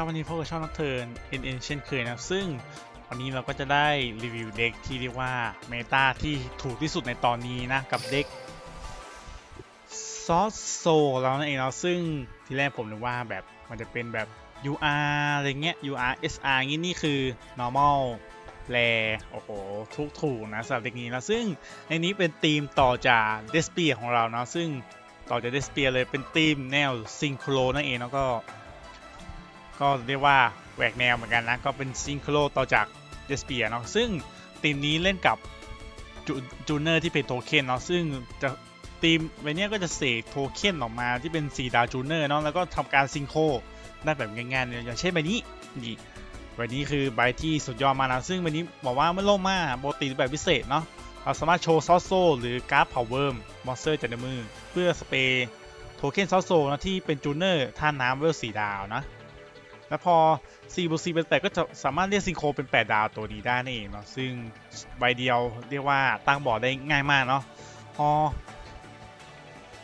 ครับวันนี้พบกับช่องนักเทิร์น NN เช่นเคยนะซึ่งวันนี้เราก็จะได้รีวิวเด็กที่เรียกว่าเมตาที่ถูกที่สุดในตอนนี้นะกับเด็กซอสโซแล้วนั่นเองเนาะซึ่งที่แรกผมนึกว่าแบบมันจะเป็นแบบ UR อะไรเงี้ย UR SR งี้นี่คือ normal แรโอ้โหทุกถูกนะสำหรับเด็กนี้นะซึ่งในนี้เป็นธีมต่อจากเดสเปียของเราเนาะซึ่งต่อจากเดสเปียเลยเป็นธีมแนวซิงโครนั่นเองแล้วก็ ก็เรียกว่าแหวกแนวเหมือนกันนะ ก็เป็นซิงโครต่อจากเดสเปียเนาะซึ่งทีมนี้เล่นกับจูเนอร์ที่เป็นโทเค็นเนาะซึ่งจะทีมใบเนี้ยก็จะเสกโทเค็นออกมาที่เป็น4ดาวจูเนอร์เนาะแล้วก็ทำการซิงโครได้แบบง่ายๆเลยอย่างเช่นใบนี้นี่ใบนี้คือใบที่สุดยอดมานะซึ่งใบนี้บอกว่าเมื่อโลกมาปกติแบบพิเศษเนาะเราสามารถโชว์ซอสโซหรือการ์ดเผาเวิร์มมอนสเตอร์จากในมือ เพื่อสเปรย์โทเค็นซอสโซนะที่เป็นจูเนอร์ท่าน้ำเวล4ดาวนะ แล้วพอ4บวก4เป็น 8 ก็จะสามารถเรียกซิงโครเป็น 8 ดาวตัวนี้ได้นั่นเองเนาะซึ่งใบเดียวเรียกว่าตั้งบอร์ดได้ง่ายมากเนาะพอ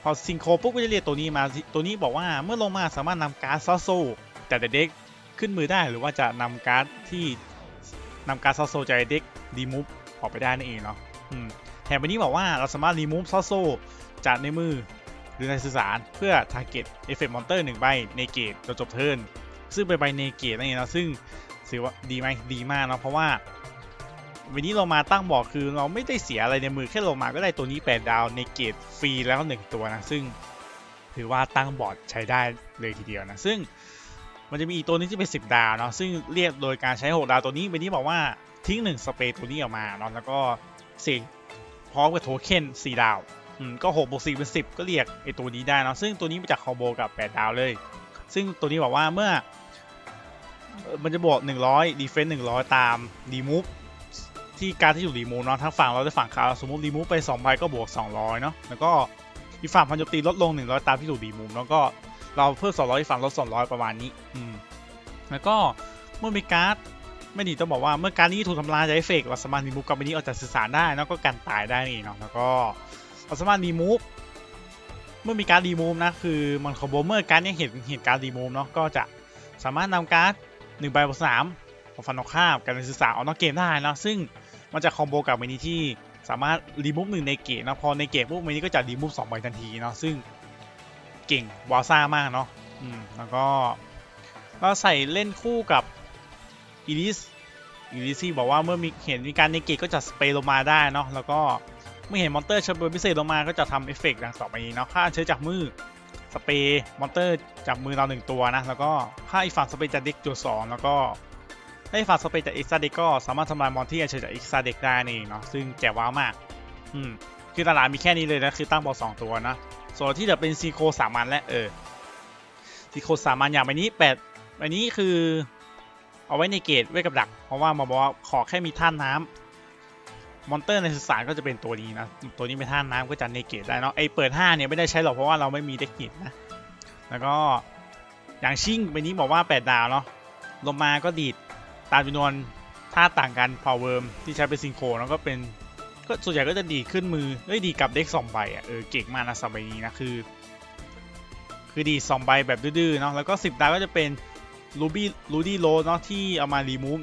พอซิงโครปุ๊บก็จะเรียกตัวนี้มาตัวนี้บอกว่าเมื่อลงมาสามารถนำการ์ดซอสโซจากเด็กขึ้นมือได้หรือว่าจะนำการ์ดที่นำการ์ดซอสโซจากเด็กดีมูฟออกไปได้นั่นเองเนาะแถมวันนี้บอกว่าเราสามารถรีมูฟซอสโซจากในมือหรือในสื่อสารเพื่อ target effect monster หนึ่งใบในเกตจนจบเทิร์น ซึ่งเป็นใบเนเกตนั่นเองนะซึ่งถือว่าดีไหมดีมากเนาะเพราะว่าวันนี้เรามาตั้งบอกคือเราไม่ได้เสียอะไรในมือแค่ลงมาก็ได้ตัวนี้ 8 ดาวเนเกตฟรีแล้ว 1 ตัวนะ ซึ่งถือว่าตั้งบอร์ดใช้ได้เลยทีเดียวนะ ซึ่งมันจะมีอีกตัวนี้ที่เป็น 10 ดาวเนาะซึ่งเรียกโดยการใช้ 6 ดาวตัวนี้วันนี้บอกว่าทิ้ง 1 สเปรย์ตัวนี้ออกมาเนาะแล้วก็เสกพร้อมกับโทเค็น4 ดาวอืมก็6บวก4เป็น 10 ก็เรียกไอตัวนี้ได้เนาะซึ่งตัวนี้มาจากคอมโบกับ 8 ดาวเลย ซึ่งตัวนี้บอกว่าเมื่อ มันจะบวก100 defense 100 ตาม remove ที่การที่อยู่รีมูฟเนาะทั้งฝั่งเราจะฝั่งเขาสมมติรีมูฟไป2ใบก็บวก 200เนาะแล้วก็อีกฝั่งพันโจมตีลดลง 100 ตามที่ถูกรีมูฟแล้วก็เราเพิ่ม200อีกฝั่งลด200 ประมาณนี้อืมแล้วก็เมื่อมีการ์ดไม่ดีต้องบอกว่าเมื่อการนี้ถูกทำลายจากเอฟเฟกต์เราสามารถรีมูฟกับใบนี้ออกจากสื่อสารได้แล้วก็กันตายได้นี่เนาะแล้วก็เราสามารถรีมูฟเมื่อมีการรีมูฟนะคือมันคอมโบเมื่อการดยังเห็นเห็นการรีมูฟเนาะก็จะสามารถนำการ์ด หนึ่งใบบวกสามของฟันนอกข้ามการเป็นสื่อสารออกนอกเกมได้นะซึ่งมันจะคอมโบกับมินิที่สามารถรีมูฟหนึ่งในเกมนะพอในเกมปุ๊บมินิก็จะรีมูฟสองใบทันทีเนาะซึ่งเก่งวาซ่ามากเนาะอืมแล้วก็ก็ใส่เล่นคู่กับอีลิสอีลิซี่บอกว่าเมื่อมีเห็นมีการในเกตก็จะสเปรย์ลงมาได้เนาะแล้วก็เมื่อเห็นมอนเตอร์เชิญพิเศษลงมาก็จะทำเอฟเฟกต์ดังต่อไปนี้เนาะค่าเชื้อจากมือ สเปรย์มอนเตอร์จากมือเราหนึ่งตัวนะ แล้วก็ค่าอีกฝั่งสเปรย์จากเด็กจุดสองแล้วก็ถ้าอีกฝั่งสเปรย์จากเอ็กซ์เด็กก็สามารถทำลายมอนที่เชิญจากเอ็กซ์เด็กได้นี่เนาะซึ่งแจ๋วว้าวมาก อืมคือตลาดมีแค่นี้เลยนะคือตั้งบอสองตัวนะส่วนที่เหลือเป็นซีโคสามัญและเออซีโคสามัญอย่างใบนี้แปดใบนี้คือ เอาไว้ในเกตไว้กับดัก เพราะว่ามาบอกขอแค่มีท่านน้ำ มอนเตอร์ในสสารก็จะเป็นตัวนี้นะ ตัวนี้เป็นท่าน้ำก็จะเนเกตได้เนาะไอเปิด5เนี่ยไม่ได้ใช้หรอกเพราะว่าเราไม่มีเด็กหินนะ แล้วก็อย่างชิ่งใบนี้บอกว่า 8 ดาวเนาะลงมาก็ดีดตามจำนวนท่าต่างกันพาวเวิร์มที่ใช้เป็นซิงโครแล้วก็เป็นก็ส่วนใหญ่ก็จะดีดขึ้นมือเอ้ยดีกับเด็กสองใบอะเออเก่งมากนะสำหรับใบนี้นะคือ คือดีสองใบแบบดื้อๆเนาะแล้วก็ 10 ดาวก็จะเป็นลูบี้ลูดี้โรเนาะที่เอามารีมูฟ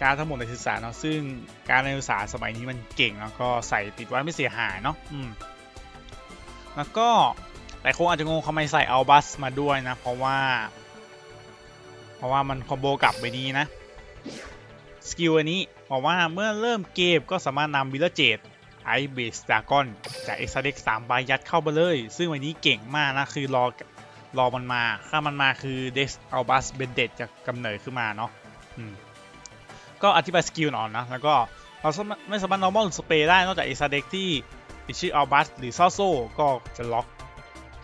การทั้งหมดในสื่อสาเนาะซึ่งการในสื่อสาสมัยนี้มันเก่งแล้วก็ใส่ติดไว้ไม่เสียหายเนาะอืมแล้วก็หลายคนอาจจะงงทำไมใส่เอัลบัสมาด้วยนะ เพราะว่า เพราะว่ามันคอมโบกับใบนี้นะสกิลอันนี้บอกว่าเมื่อเริ่มเกมก็สามารถนำวิลเลจตไอเบสดากอนจากเอ็กซ์เด็กสามใบยัดเข้าไปเลย ซึ่งวันนี้เก่งมากนะ คือรอรอมันมา ถ้ามันมาคือเด็กอัลบัสเบนเดตจะกำเนิดขึ้นมาเนาะอืม ก็อธิบายสกิลหน่อยนะ แล้วก็เราสามารถไม่สามารถ normal สเปรย์ได้ นอกจากเอซาเด็กที่มีชื่ออัลบัสหรือซอโซก็จะล็อก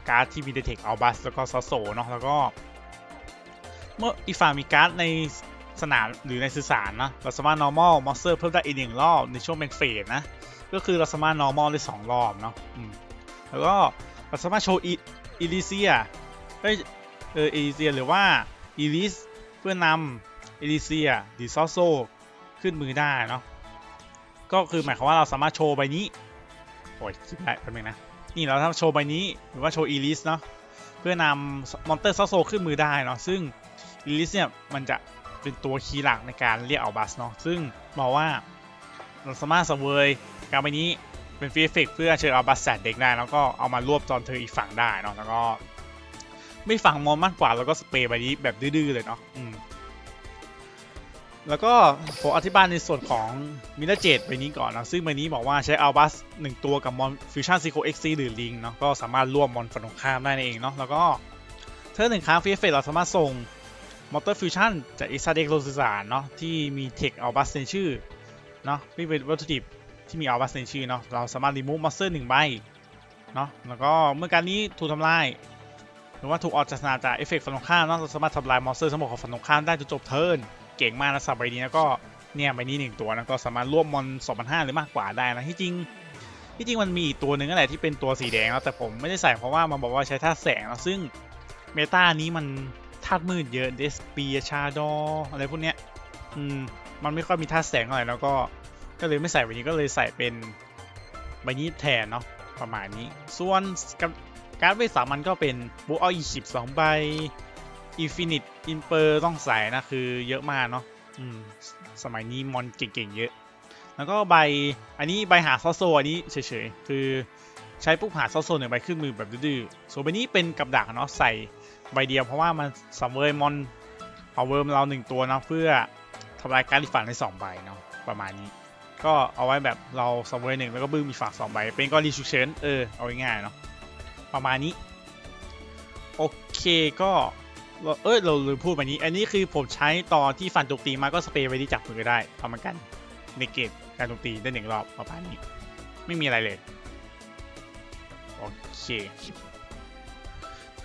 การ์ดที่มีเดเทคอัลบัสแล้วก็ซอโซเนาะแล้วก็ เมื่ออีกฝั่งมีการ์ดในสนามหรือในสื่อสารนะเราสามารถ normal monster เพิ่มได้อีกหนึ่งรอบในช่วงเป็นเฟสนะก็คือเราสามารถ normal ได้สองรอบเนาะแล้วก็เราสามารถโชว์อีลิเซียเอ้ยเอออีลิเซียหรือว่าอีลิสเพื่อนำ เอลิเซียหรือซอโซขึ้นมือได้เนาะก็คือหมายความว่าเราสามารถโชว์ใบนี้โอ้ยคิดได้แป๊บนึงนะนี่เราทำโชว์ใบนี้หรือว่าโชว์อีลิสเนาะเพื่อนำมอนเตอร์ซอโซขึ้นมือได้เนาะซึ่งลิลิสเนี่ยมันจะเป็นตัวคีย์หลักในการเรียกเอาบัสเนาะซึ่งบอกว่าเราสามารถสเวยการไปนี้เป็นฟีเฟเฟกเพื่อเชิญเอาบัสแซดเด็กได้แล้วก็เอามารวบตอนเธออีกฝั่งได้เนาะแล้วก็ไม่ฝั่งมอนมากกว่าแล้วก็สเปรย์ใบนี้แบบดื้อๆเลยเนาะอืม แล้วก็ผมอธิบายในส่วนของมิลเลเจตใบนี้ก่อนนะซึ่งใบนี้บอกว่าใช้อัลบัสหนึ่งตัวกับมอนฟิวชั่นซีโคเอ็กซีหรือลิงเนาะก็สามารถร่วมมอนฝั่งตรงข้ามได้นเองเนาะแล้วก็เธอหนึ่งครั้งฟีเฟสเราสามารถส่งมอเตอร์ฟิวชั่นจากอิซาเด็กโรซิสานเนาะที่มีเทคอัลบัสในชื่อเนาะที่เป็นวัตถุดิบที่มีอัลบัสในชื่อเนาะเราสามารถรีมูฟมอนสเตอร์หนึ่งใบเนาะแล้วก็เมื่อการนี้ถูกทำลายหรือว่าถูกออกจากสนามจากเอฟเฟกต์ฝั่งตรงข้ามเนาะเราสามารถทำลายมอนสเตอร์ทั้งหมดของฝั่งตรงข้ามได้จนจบเทิร์น เก่งมากนะสับใบนี้แล้วก็เนี่ยใบนี้หนึ่งตัวนะก็สามารถร่วมมอน2,500หรือมากกว่าได้นะที่จริงที่จริงมันมีอีกตัวหนึ่งนั่นแหละที่เป็นตัวสีแดงแล้วแต่ผมไม่ได้ใส่เพราะว่ามันบอกว่าใช้ธาตุแสงนะซึ่งเมตานี้มันธาตุมืดเยอะเดสเปียชาดออะไรพวกเนี้ยอืมมันไม่ค่อยมีธาตุแสงอะไรแล้วก็ก็เลยไม่ใส่ใบนี้ก็เลยใส่เป็นใบนี้แทนเนาะประมาณนี้ ส่วนการ์ดเวทสามันก็เป็นบูอออีสิบสองใบ อินฟินิตอินเปอร์ต้องใส่นะคือเยอะมากเนาะอืมสมัยนี้มอนเก่งๆเยอะ แล้วก็ใบอันนี้ใบหาซอโซอันนี้เฉยๆ คือใช้ปุ๊บหาซอโซหนึ่งใบขึ้นมือแบบดื้อๆส่วนใบนี้เป็นกับดักเนาะใส่ใบเดียวเพราะว่ามันสัมเวยมอนเอาเวิร์มเราหนึ่งตัวเนาะเพื่อทำลายการดิฝันในสองใบเนาะประมาณนี้ ก็เอาไว้แบบเราสัมเวยหนึ่งแล้วก็บึ้มมีฝากสองใบ เป็นกรณีฉุกเฉินเออเอาง่ายๆเนาะประมาณนี้ โอเคก็ เราเอ้ยเราลืมพูดแบบนี้ อันนี้คือผมใช้ตอนที่ฟันโจมตีมาก็สเปรย์ไว้ที่จับมือได้ทำเหมือนกันในเกตการโจมตีได้หนึ่งรอบประมาณนี้ ไม่มีอะไรเลย โอเค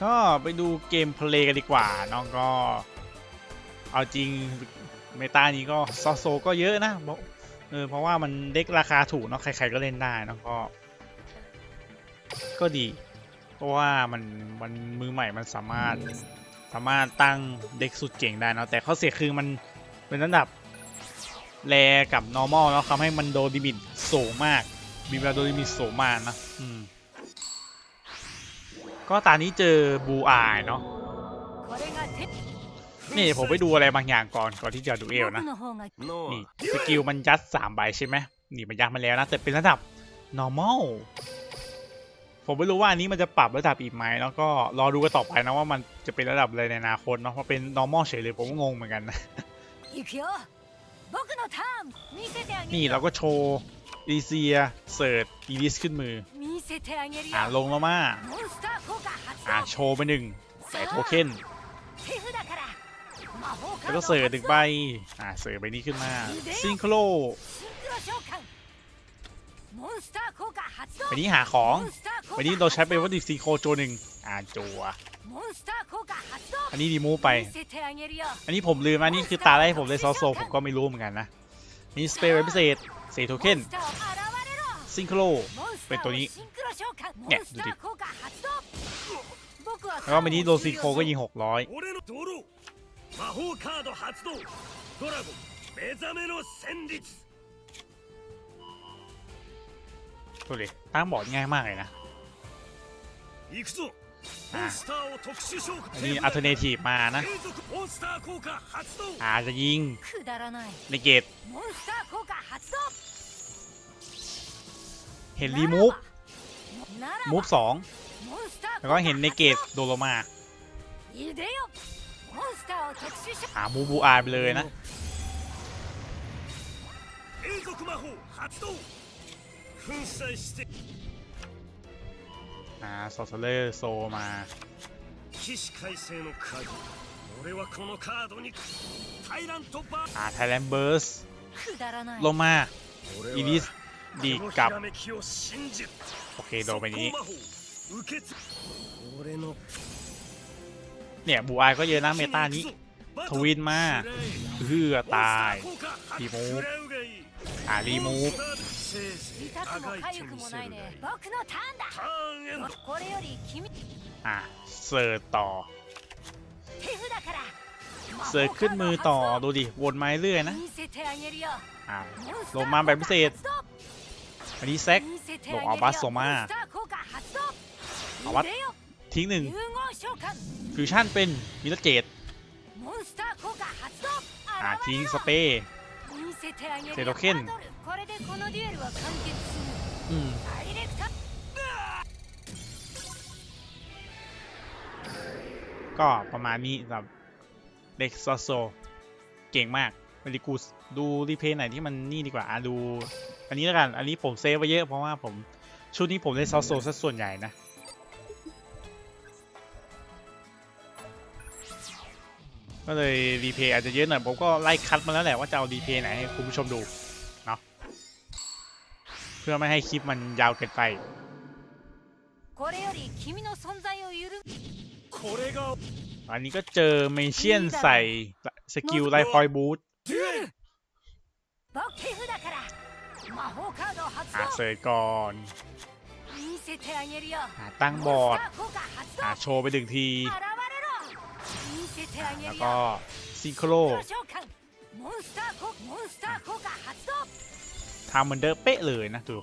ก็ไปดูเกมเพลย์กันดีกว่าเนาะก็ เอาจริงเมตานี้ก็ซอโซก็เยอะนะเออเพราะว่ามันเด็กราคาถูกเนาะใครๆก็เล่นได้เนาะก็ ก็ดี เพราะว่ามันมันมือใหม่มันสามารถ สามารถตั้งเด็กสุดเก่งได้เนาะแต่ข้อเสียคือมันเป็นระดับแรกับนอร์มอลเนาะทำให้มันโดดิมิตสูงมากมีบาโดดิมิตสูงมากนะอืมก็ตอนนี้เจอบูอายเนาะนี่ผมไปดูอะไรบางอย่างก่อนก่อนที่จะดูเอลนะนี่สกิลมันยัดสามใบใช่ไหมนี่มันยัดมาแล้วนะแต่เป็นระดับ normal ผมไม่รู้ว่าอันนี้มันจะปรับระดับอีกไหมแล้วก็รอดูกันต่อไปนะว่ามันจะเป็นระดับอะไรในอนาคตเนาะว่าเป็น normal เฉยเลยผมก็งงเหมือนกันนะนี่เราก็โชว์ดีเซียเสิร์ตอีลิสขึ้นมือ อ่าลงมาวมาอ่าโชว์ไปหนึ่งใส่โทเค็นแล้วก็เสิร์ตหนึ่งใบอ่าเสิร์ตใบนี้ขึ้นมาซิงโคร วันนี้หาของ วันนี้เราใช้เป็นวัตถุซีโคโจหนึ่งอ่าจัวอันนี้ดีมูไป อันนี้ผมลืมอันนี้คือตาได้ผมเลยซอโซผมก็ไม่รู้เหมือนกันนะ มีสเปรย์พิเศษเซษโทเค็นซิงโครเป็นตัวนี้ เนี่ย ดูดิ แล้ววันนี้โดนซีโคก็ยิงหกร้อย ดูดิตั้งบอดง่ายมากเลยนะมีอัลเทอร์เนทีฟมานะอาจจะยิงในเกตเห็นรีมูฟมูฟสองแล้วก็เห็นในเกตโดโลมาหามูบูอาร์ไปเลยนะ อาสอสเลอร์โซมา起死回生の鍵俺はこのカードにタイラントバーอ่าไทแลนด์เบิร์สลงมาอีลิสดีกับโอเคโดนไปนี้เนี่ยบูอายก็เยอะนะเมตานี้ทวินมาเพื่อตายรีมูฟอารีมูฟ 痛くも痒くもないね僕のターンだターンエンこれより君อะเซิร์ต手札からเซิร์ขึ้นมือต่อดูดิวนไม้เรื่อยนะอ่ลงมาแบบพิเศษอันนี้แซกลงเอาบัสโซมาเอาวัดทิ้งหนึ่งฟิวชั่นเป็นมิลเจตอ่ทิ้งสเปร เซโรเคนก็ประมาณนี้สำหรับเด็กซอโซ เก่งมากเวลิกูสดูรีเพย์ไหนที่มันนี่ดีกว่าดู อันนี้แล้วกัน อันนี้ผมเซฟไว้เยอะเพราะว่าผมชุดนี้ผมเล่นซอโซซะส่วนใหญ่นะ ก็เลยดีเพย์อาจจะเยอะหน่อยผมก็ไล่คัดมาแล้วแหละว่าจะเอาดีเพย์ไหนให้คุณผู้ชมดูเนาะเพื่อไม่ให้คลิปมันยาวเกินไปอันนี้ก็เจอเมเชียนใส่สกิลไลฟ์พอยบูทอาเซยก่อนตั้งบอดอาโชว์ไปดึงที แล้วก็ซิโครทำเหมือนเดิมเป๊ะเลยนะดู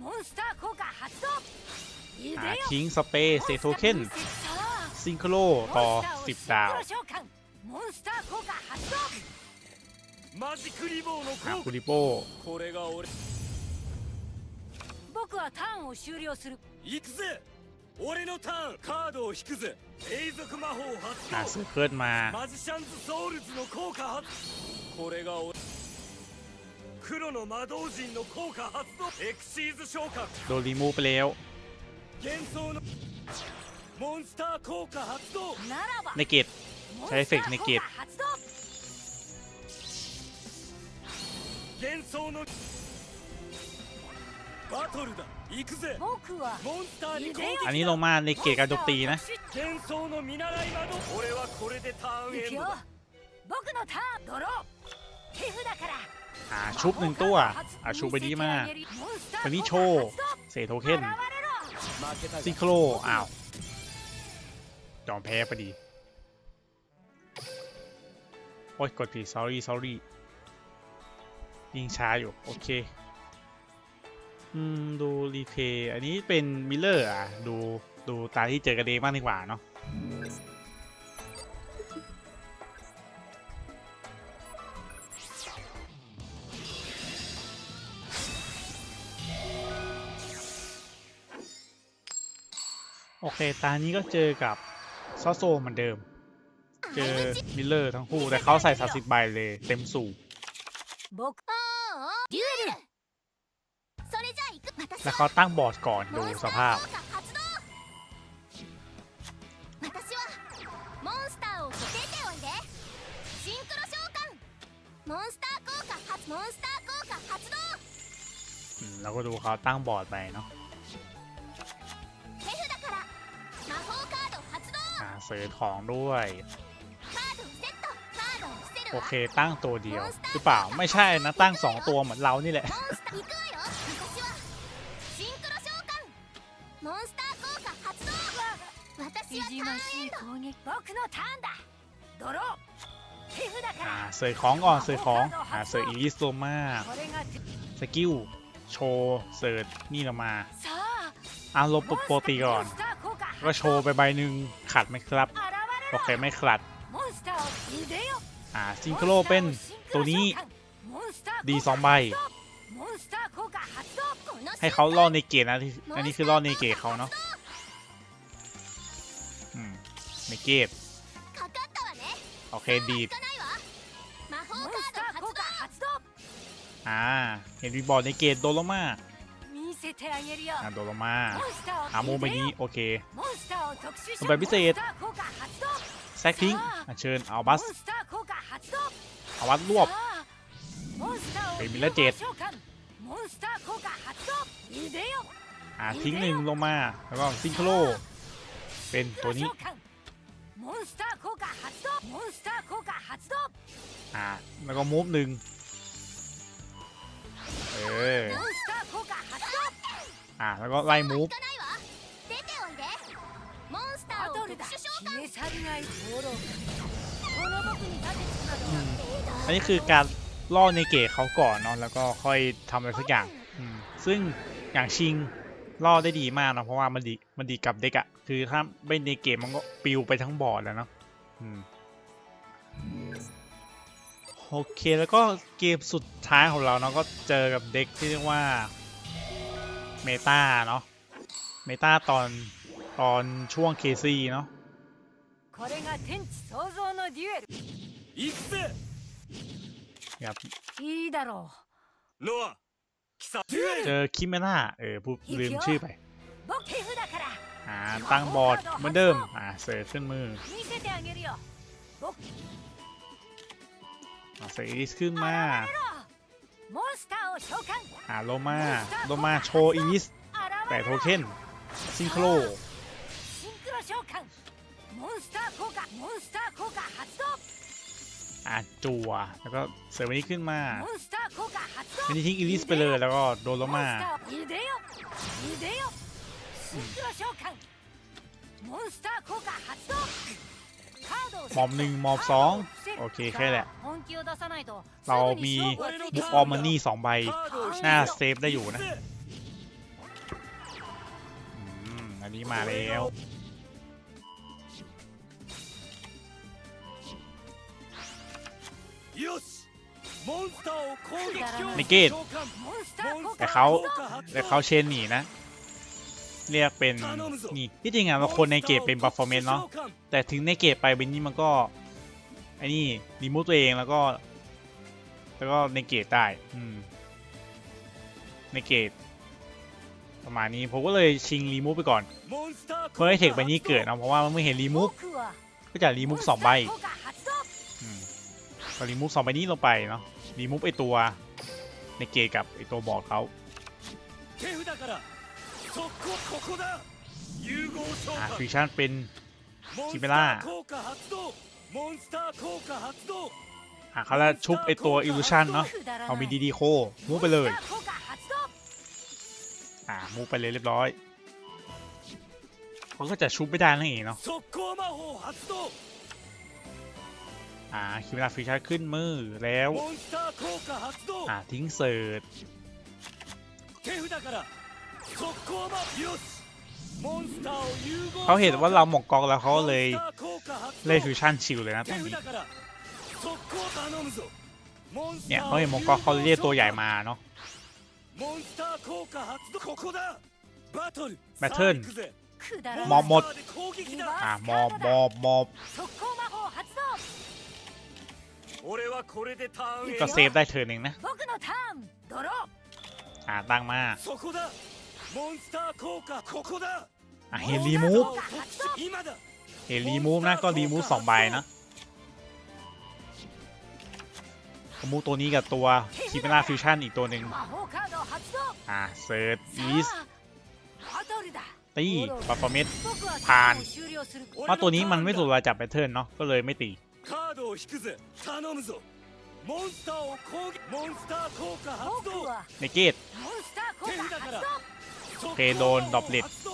หทิ้งสเปซเซโทเคนซิงโครต่อ 10 ดาวหาคุริโป้僕俺のターンカードを引くぜ永続魔法 อ่ะ 発 เซ 動 อร์เคิลมา マジシャンズソウルズの効果発これが俺黒の魔導人の効果発動エクシーズ召喚 โดนรีมูฟไปแล้ว 幻想のモンスター効果発動ならば ในเกต モン ใช้เอฟเฟกต์ในเกต スター効果発動幻想のバトルだ อันนี้ลงมาในเกตการโจมตีนะอาชุบหนึ่งตัวอาชุบไปดีมากวันนี้โชว์เซษโทเค็นซิโครอ้าวจอมแพ้พอดี โอ้ยกดผิด sorry sorry ยิงช้าอยู่ โอเค อืมดูรีเพย์อันนี้เป็นมิลเลอร์อะ ดูดูตาที่เจอกันเองบ้างดีกว่าเนาะโอเค ตานี้ก็เจอกับซอโซเหมือนเดิม เจอมิลเลอร์ทั้งคู่ แต่เขาใส่30ใบเลยเต็มสูบ แล้วเขาตั้งบอร์ดก่อนดูสภาพแล้วก็ดูเขาตั้งบอร์ดไปเนาะเสริมของด้วย โอเคตั้งตัวเดียว หรือเปล่าไม่ใช่นะตั้งสองตัวเหมือนเรานี่แหละ モンスター効果発動私はタいじましいーンエンド攻撃僕のターンだドロー手札か อ่า ら เสิร์ชของก่อน เสิร์ชของ อ่า เสิร์ชอีลิสโซมา これが สกิล โชว์ เสิร์ชนี่เรามา さあ อ่าลบโปรตีก่อน モンスター効果 ก็โชว์ไปใบหนึ่งขัดไหมครับ 現れ โอ ろ เค ไม่ขัด モンスターを入れよ อ่า ซิงโครเป็นตัวนี้ モンスター ดีสองใบ モンスター効果発動この ให้เขาล่อในเกตนะอันนี้คือล่อในเกตเขาเนาะในเกตโอเคดีอ่าเห็นวีบอร์ดในเกตโดนลงมาอ่าโดนลงมาหาโมไปนี้โอเคมันไพิเศษแซกทิ้งเชิญเอาบัสเอาวัดรวบไป็นมิลเลเจ็ด อาทิ้งหนึ่งลงมา แล้วก็ซิงโครเป็นตัวนี้อาแล้วก็มูฟหนึ่งเอออาแล้วก็ไล่มูฟอันนี้คือการ ล่อในเกตเขาก่อนเนาะแล้วก็ค่อยทำอะไรสักอย่างอืมซึ่งอย่างชิงล่อได้ดีมากนะเพราะว่ามันดีมันดีกับเด็กอะคือถ้าไม่ในเกมมันก็ปิวไปทั้งบอร์ดแล้วเนาะอืมโอเคแล้วก็เกมสุดท้ายของเราเนาะก็เจอกับเด็กที่เรียกว่าเมตาเนาะเมตาตอนตอนช่วงเคซีเนาะ これが天地創造のデュエル行くぜ ครับ いいだろノア貴様デュエ เจ ル อคิเมล่าเออพูดลืมชื่อไป う僕手札から อ่าตั้งบอร์ดเหมือนเดิมอ่าเสิร์ฟขึ้นมือ 見せてあげるよ僕 อ่าเสิร์ฟอีสขึ้นมา モンスターを召喚 อ่าโลมาโลมาโชว์อีส 現 แต่ れ โท ろ เค็นซิงโคร シンクロ召喚モンスター効果モンスター効果発動 อ่าจัวแล้วก็เสริมอันนี้ขึ้นมาอันนี้ทิ้งอิลิสไปเลยแล้วก็โดนลงมาหมอบหนึ่งหมอบสองโอเคแค่แหละ เรามีบุกออมมานี่สองใบหน้าเซฟได้อยู่นะอันนี้มาแล้ว ในเกตแต่เขาแต่เขาเชนหนีนะ เรียกเป็นนี่ที่จริงอะบางคนในเกมเป็นบาร์ฟอร์เมนเนาะแต่ถึงในเกมไปเบนนี่มันก็ไอ้นี่รีมูตัวเองแล้วก็ แล้วก็ในเกตได้อืมในเกตประมาณนี้ผมก็เลยชิงรีมูฟไปก่อนเพื่อให้เทคไปนี้เกิดเนาะเพราะว่ามันไม่เห็นรีมูฟก็จะรีมูฟสองใบ ก็รีมูฟสองใบนี้ลงไปเนาะรีมูฟไอตัวในเกกับไอตัวบอดเขาฟิวชันเป็นชิเมล่าเขาละชุบไอตัวอิลูชันเนาะเอามีดีดีโคมูฟไปเลยอะมูฟไปเลยเรียบร้อยเขาก็จะชุบไม่ได้นั่นเองเนาะ่าคิวลาฟิชาขึ้นมือแล้วอ่าทิ้งเสิร์ตเขาเห็นว่าเราหมกกองแล้วเขาเลยเลยฟิชันชิลเลยนะตอนนี้เนี่ยเขาเห็นหมกกองเขาเรียกตัวใหญ่มาเนาะแบทเทิลมอบหมดอ่ามอบมอบมอบ 俺はこれでターンへ ก็เซฟได้เทิร์นหนึ่งนะ 僕のターンドロー อ่าตั้งมา そこだモンスター効果ここだ อ่าเห็นรีมูฟ 今だ เห็นรีมูฟนะก็รีมูฟสองใบนะมูฟตัวนี้กับตัวคิมราฟิวชั่นอีกตัวหนึ่ง 魔法カード発動 อ่าเซิร์ชอีส さあバトルだ ตีปัปปะเม็ด 僕はผ่าน ターンを終了する เพราะตัวนี้มันไม่ถูกรายจับแพทเทิร์นเนาะก็เลยไม่ตี カードを引くぜ頼むぞモンスターを攻撃モンスター効果発僕動は ในเกต モンスター効果発動速攻ケイドンドップレッ発動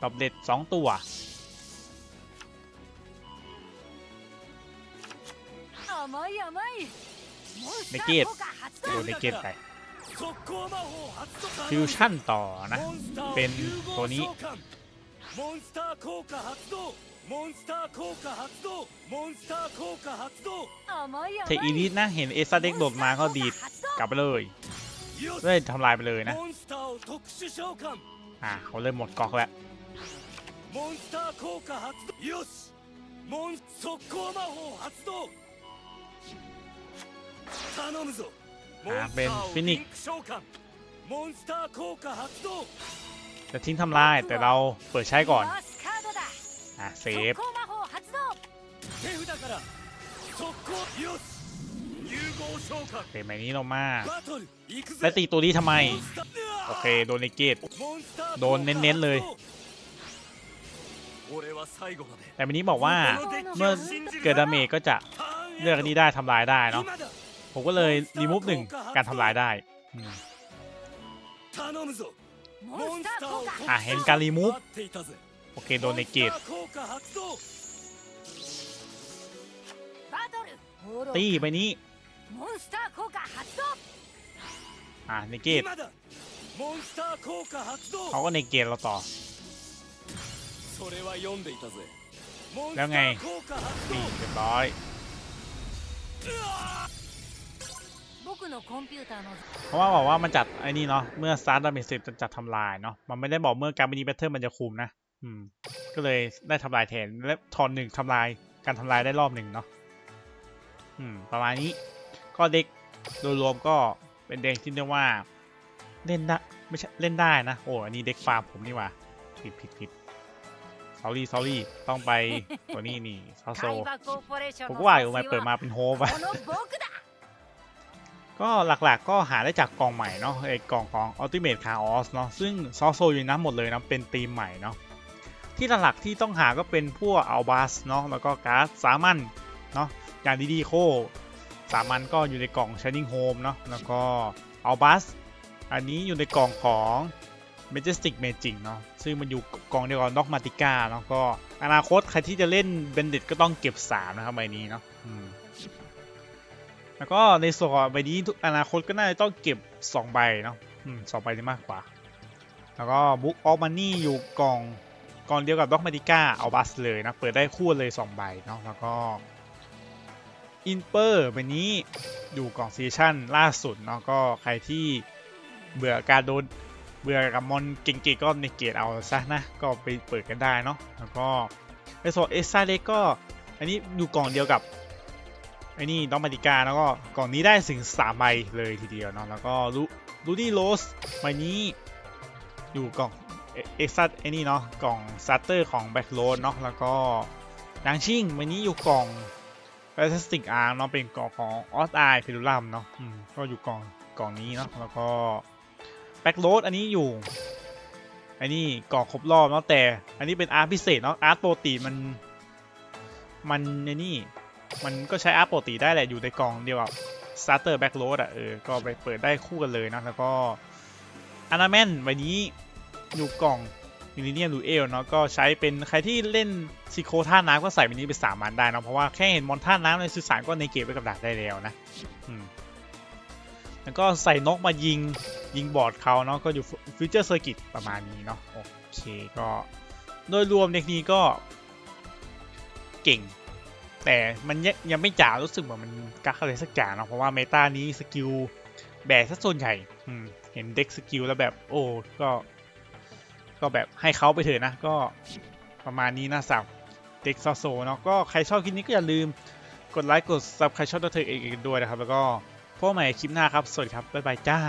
ตอบเด็ดสองตัว 甘い甘いモンスタネゲーー効果発 โด 動 นในเกตไป 速攻魔法発動 ฟิวชั่นต่อนะ モンスターを เป็น 融合 ตัวนี้ 召喚モンスター効果発動 モンスター効果発動モンスター効果発動甘い甘い เทคอีลิสนะเห็นเอซ่าเด็กโดดมาก็ดีดกลับไปเลย よし เลยทำลายไปเลยนะ モンスターを特殊召喚 อ่าเขาเริ่มหมดกอกแล้ว モンスター効果発動よしモン速攻魔法発動頼むぞモンスタあเป็น ーを ฟิ リ นิก ンク召喚モンスター効果発動 จะทิ้งทำลายแต่เราเปิดใช้ก่อน リバースカードだ อะเซฟเซฟใบนี้เรามาและตีตัวนี้ทำไม โอเค โดนในเกตโดนเน้นๆเลย แต่วันนี้บอกว่าเมื่อเกิดดาเมจก็จะเลือกนี้ได้ทำลายได้เนาะผมก็เลยรีมูฟหนึ่งการทำลายได้อะเห็นการรีมูฟ โอเค โดนในเกตตีไปนี้อะในเกตเขาก็ในเกตเราต่อ แล้วไงนี่เรียบร้อยเพราะว่าบอกว่ามันจัดไอ้นี่เนาะเมื่อซาร์ดามิสิบจะจัดทำลายเนาะมันไม่ได้บอกเมื่อการบินีแบตเทิร์มันจะคุมนะืม ก็เลยได้ทำลายแทนและทอนหนึ่งทำลายการทำลายได้รอบหนึ่งเนาะอืม ประมาณนี้ก็เด็กโดยรวมก็เป็นเด็กที่เรียกว่าเล่นได้ไม่ใช่เล่นได้นะ โอ้อันนี้เด็กฟาร์มผมนี่ว่าผิดผิดผิดซอรี่ซอรี่ต้องไปตัวนี้นี่ซาโซผมก็ว่าอยู่มาเปิดมาเป็นโฮปอะก็หลักๆก็หาได้จากกองใหม่เนาะไอกองของอัลติเมทคาออสเนาะซึ่งซอโซอยู่น้ำหมดเลยนะเป็นทีมใหม่เนาะ ที่หลักๆที่ต้องหาก็เป็นพวกอัลบัสเนาะแล้วก็การ์ดสามัญเนาะอย่างดีๆโคสามัญก็อยู่ในกล่อง Shining Home เนาะแล้วก็อัลบัสอันนี้อยู่ในกล่องของ Majestic Magic เนาะซึ่งมันอยู่กล่องเดียวกับ Dogmatica เนาะก็อนาคตใครที่จะเล่น Bandit ก็ต้องเก็บ 3 นะครับใบนี้เนาะแล้วก็ในส่วนของใบนี้อนาคตก็น่าจะต้องเก็บ 2 ใบเนาะสองใบนี่มากกว่า แล้วก็ Book of Money อยู่กล่อง เดียวกับ Dogmatica เอาบัสเลยนะ เปิดได้คู่เลย 2 ใบเนาะแล้วก็อินเปอร์ใบนี้อยู่กล่องซีชั่นล่าสุดเนาะก็ใครที่เบื่อการโดนเบื่อกับมอนเก่งๆก็ในเกตเอาซะนะก็ไปเปิดกันได้เนาะแล้วก็ในส่วนเอซ่าเล็กก็อันนี้อยู่กล่องเดียวกับไอ้นี่น้องมาติกาแล้วก็กล่องนี้ได้ถึง3ใบเลยทีเดียวเนาะแล้วก็ลูลูดี้โรสใบนี้อยู่กล่อง เอ็กซัสไอ้นี่เนาะกล่องซัตเตอร์ของแบ็คโรดเนาะแล้วก็ดังชิงใบนี้อยู่กล่องแฟนตาสติกอาร์เนาะเป็นกล่องของออสไอฟิลูลัมเนาะก็อยู่กล่องกล่องนี้เนาะแล้วก็แบ็คโรดอันนี้อยู่ไอ้นี่กล่องครบรอบเนาะแต่อันนี้เป็นอาร์ตพิเศษเนาะอาร์ตโปกติมันมันไอ้นี่มันก็ใช้อาร์ตโปกติได้แหละอยู่ในกล่องเดียวกับ Starter Backload อะเออก็ไปเปิดได้คู่กันเลยนะแล้วก็ a n a m e n ใบนี้ อยู่กล่องมิลิเนียมดูเอลเนาะก็ใช้เป็นใครที่เล่นซิโคท่าน้ำก็ใส่ใบนี้ไปสามมันได้เนาะเพราะว่าแค่เห็นมอนท่าน้ำในสื่อสารก็ในเกมไปกับดักได้แล้วนะอืมแล้วก็ใส่นกมายิงยิงบอร์ดเขาเนาะก็อยู่ฟิวเจอร์เซอร์กิตประมาณนี้เนาะโอเคก็โดยรวมเด็กนี้ก็เก่ง แต่มันยังยังไม่จ๋ารู้สึกเหมือนมันกักอะไรสักอย่างเนาะเพราะว่าเมตานี้สกิลแบกซะส่วนใหญ่อืมเห็นเด็กสกิลแล้วแบบโอ้ก็ ก็แบบให้เขาไปเถอะนะก็ประมาณนี้นะสับเด็กซอโซเนาะก็ใครชอบคลิปนี้ก็อย่าลืมกดไลค์กดซับใครชอบตัวเธอเองด้วยนะครับ แล้วก็พบใหม่คลิปหน้าครับ สวัสดีครับ บ๊ายบายจ้า